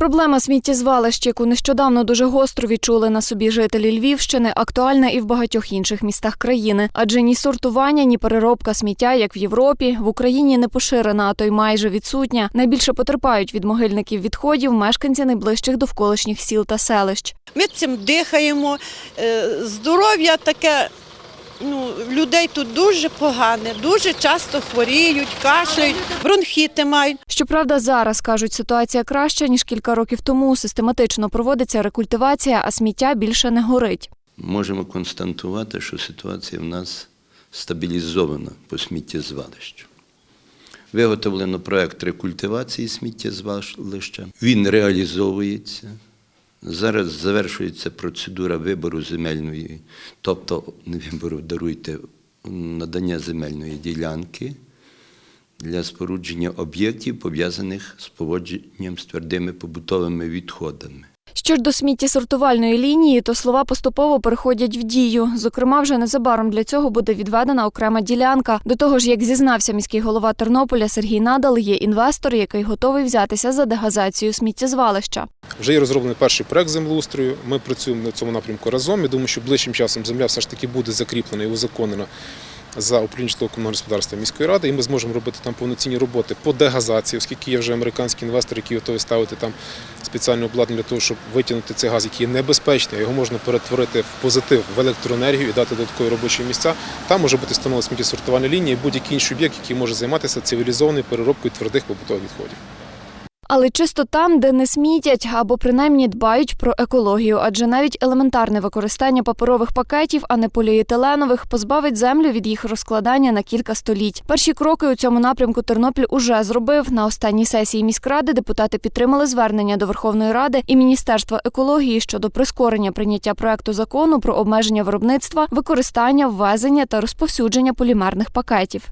Проблема сміттєзвалищ, яку нещодавно дуже гостро відчули на собі жителі Львівщини, актуальна і в багатьох інших містах країни. Адже ні сортування, ні переробка сміття, як в Європі, в Україні не поширена, а то й майже відсутня. Найбільше потерпають від могильників відходів мешканці найближчих довколишніх сіл та селищ. Ми цим дихаємо. Е, Здоров'я таке. Ну, людей тут дуже погане, дуже часто хворіють, кашляють, бронхіти мають. Щоправда, зараз кажуть, ситуація краща ніж кілька років тому. Систематично проводиться рекультивація, а сміття більше не горить. Можемо констатувати, що ситуація в нас стабілізована по сміттєзвалищу. Виготовлено проект рекультивації сміттєзвалища. Він реалізовується. Зараз завершується процедура вибору земельної, тобто не вибору, даруйте, надання земельної ділянки для спорудження об'єктів, пов'язаних з поводженням з твердими побутовими відходами. Що ж до сміттєсортувальної лінії, то слова поступово переходять в дію. Зокрема, вже незабаром для цього буде відведена окрема ділянка. До того ж, як зізнався міський голова Тернополя Сергій Надал, є інвестор, який готовий взятися за дегазацію сміттєзвалища. Вже є розроблений перший проект землеустрою. Ми працюємо на цьому напрямку разом. Я думаю, що ближчим часом земля все ж таки буде закріплена і узаконена за управління житлово-комунального господарства міської ради, і ми зможемо робити там повноцінні роботи по дегазації, оскільки є вже американські інвестори, які готові ставити там спеціальне обладнання для того, щоб витягнути цей газ, який є небезпечний, його можна перетворити в позитив, в електроенергію і дати додаткові робочі місця. Там може бути встановлена сміттєсортувальна лінія і будь-який інший об'єкт, який може займатися цивілізованою переробкою твердих побутових відходів. Але чисто там, де не смітять або принаймні дбають про екологію, адже навіть елементарне використання паперових пакетів, а не поліетиленових, позбавить землю від їх розкладання на кілька століть. Перші кроки у цьому напрямку Тернопіль уже зробив. На останній сесії міськради депутати підтримали звернення до Верховної Ради і Міністерства екології щодо прискорення прийняття проекту закону про обмеження виробництва, використання, ввезення та розповсюдження полімерних пакетів.